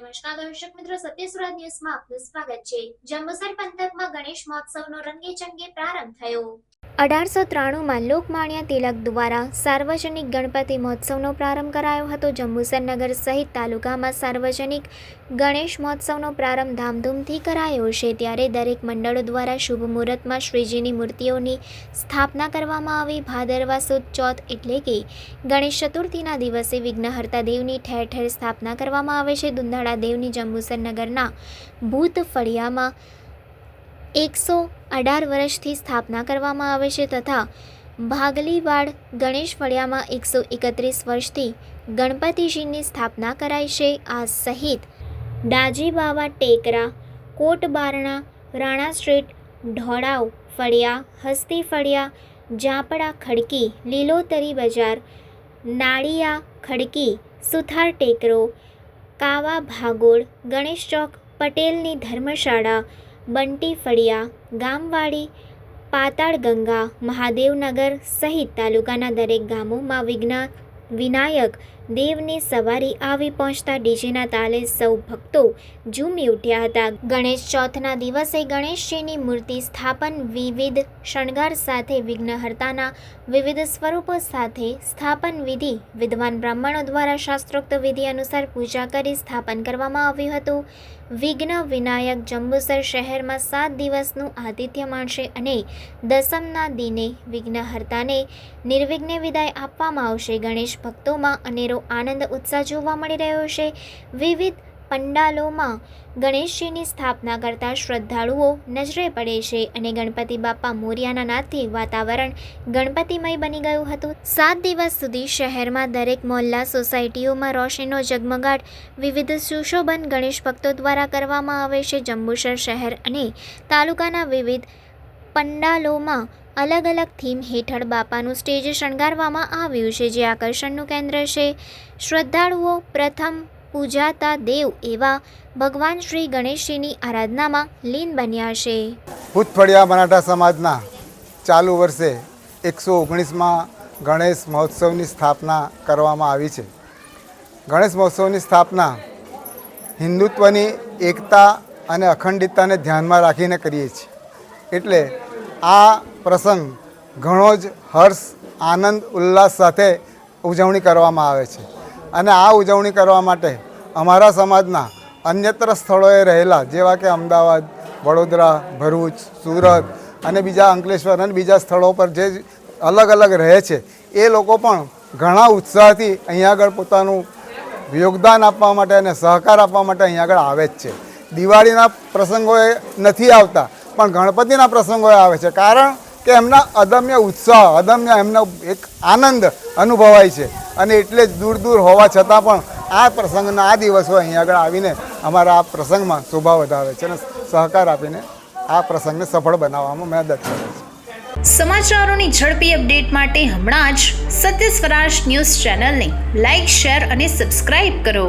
નમસ્કાર દર્શક મિત્રો સત્ય સુરત ન્યૂઝમાં આપનું સ્વાગત છે. જંબુસર પંથકમાં ગણેશ મહોત્સવનો રંગેચંગે પ્રારંભ થયો. અઢારસો ત્રાણુંમાં લોકમાન્ય તિલક દ્વારા સાર્વજનિક ગણપતિ મહોત્સવનો પ્રારંભ કરાયો હતો. જંબુસર સહિત તાલુકામાં સાર્વજનિક ગણેશ મહોત્સવનો પ્રારંભ ધામધૂમથી કરાયો છે. ત્યારે દરેક મંડળો દ્વારા શુભ મુહૂર્તમાં શ્રીજીની મૂર્તિઓની સ્થાપના કરવામાં આવી. ભાદરવા સુદ ચોથ એટલે કે ગણેશ ચતુર્થીના દિવસે વિઘ્નહર્તા દેવની ઠેર ઠેર સ્થાપના કરવામાં આવે છે. દુંધાળા દેવની જંબુસર નગરના ભૂત ફળિયામાં એકસો અઢાર વર્ષથી સ્થાપના કરવામાં આવે છે તથા ભાગલીવાડ ગણેશ ફળિયામાં એકસો એકત્રીસ વર્ષથી ગણપતિજીની સ્થાપના કરાઈ છે. આ સહિત દાજીબાવા ટેકરા કોટબારણા રાણા સ્ટ્રીટ, ઢોળાવ ફળિયા, હસ્તી ફળિયા જાપડા ખડકી, લીલોતરી બજાર, નાળિયા ખડકી, સુથાર ટેકરો, કાવા ભાગોળ, ગણેશ ચોક, પટેલની ધર્મશાળા બંટી ફળિયા ગામવાડી પાતાળગંગા મહાદેવનગર સહિત તાલુકાના દરેક ગામોમાં વિઘ્ન, વિનાયક દેવની સવારી આવી પહોંચતા ડીજેના તાલે સૌ ભક્તો ઝૂમી ઉઠ્યા હતા. ગણેશ ચોથના દિવસે ગણેશજીની મૂર્તિ સ્થાપન વિવિધ શણગાર સાથે વિઘ્નહર્તાના વિવિધ સ્વરૂપો સાથે સ્થાપન વિધિ વિદ્વાન બ્રાહ્મણો દ્વારા શાસ્ત્રોક્ત વિધિ અનુસાર પૂજા કરી સ્થાપન કરવામાં આવ્યું હતું. વિઘ્ન વિનાયક જંબુસર શહેરમાં સાત દિવસનું આતિથ્ય માણશે અને દસમના દિને વિઘ્નહર્તાને નિર્વિઘ્ને વિદાય આપવામાં આવશે. ગણેશ ભક્તોમાં અનેરો આનંદ ઉત્સાહ જોવા મળી રહ્યો છે. વિવિધ પંડાલોમાં ગણેશજીની સ્થાપના કરતા શ્રદ્ધાળુઓ નજરે પડે છે અને ગણપતિ બાપા મોરિયાના નાદથી વાતાવરણ ગણપતિમય બની ગયું હતું. સાત દિવસ સુધી શહેરમાં દરેક મોહલ્લા સોસાયટીઓમાં રોશનીનો ઝગમગાટ, વિવિધ સુશોભન ગણેશ ભક્તો દ્વારા કરવામાં આવે છે. જંબુસર શહેર અને તાલુકાના વિવિધ પંડાલોમાં અલગ અલગ થીમ હેઠળ બાપાનું સ્ટેજ શણગારવામાં આવ્યું છે. જે આકર્ષણનું કેન્દ્ર છે. શ્રદ્ધાળુઓ પ્રથમ પૂજાતા દેવ એવા ભગવાન શ્રી ગણેશજીની આરાધનામાં લીન બન્યા છે. ભૂતફળિયા મરાઠા સમાજના ચાલુ વર્ષે એકસો ઓગણીસમાં ગણેશ મહોત્સવની સ્થાપના કરવામાં આવી છે. ગણેશ મહોત્સવની સ્થાપના હિન્દુત્વની એકતા અને અખંડિતતાને ધ્યાનમાં રાખીને કરીએ છીએ. એટલે આ પ્રસંગ ઘણો જ હર્ષ, આનંદ, ઉલ્લાસ સાથે ઉજવણી કરવામાં આવે છે. અને આ ઉજવણી કરવા માટે અમારા સમાજના અન્યત્ર સ્થળોએ રહેલા, જેવા કે અમદાવાદ, વડોદરા, ભરૂચ, સુરત અને બીજા અંકલેશ્વર અને બીજા સ્થળો પર જે અલગ અલગ રહે છે, એ લોકો પણ ઘણા ઉત્સાહથી અહીંયા આગળ પોતાનું યોગદાન આપવા માટે અને સહકાર આપવા માટે અહીંયા આગળ આવે જ છે. દિવાળીના પ્રસંગોએ નથી આવતા, પણ ગણપતિના પ્રસંગોએ આવે છે, કારણ કે એમના અદમ્ય ઉત્સાહ, અદમ્ય એમનો એક આનંદ અનુભવાય છે. અને એટલે જ દૂર દૂર હોવા છતાં પણ આ પ્રસંગના આ દિવસો અહીંયા આગળ આવીને અમારા આ પ્રસંગમાં શોભા વધારે છે અને સહકાર આપીને આ પ્રસંગને સફળ બનાવવામાં મદદ કરે છે. સમાચારોની ઝડપી અપડેટ માટે હમણાં જ સત્ય સ્વરાજ ન્યૂઝ ચેનલને લાઇક શેર અને સબસ્ક્રાઇબ કરો.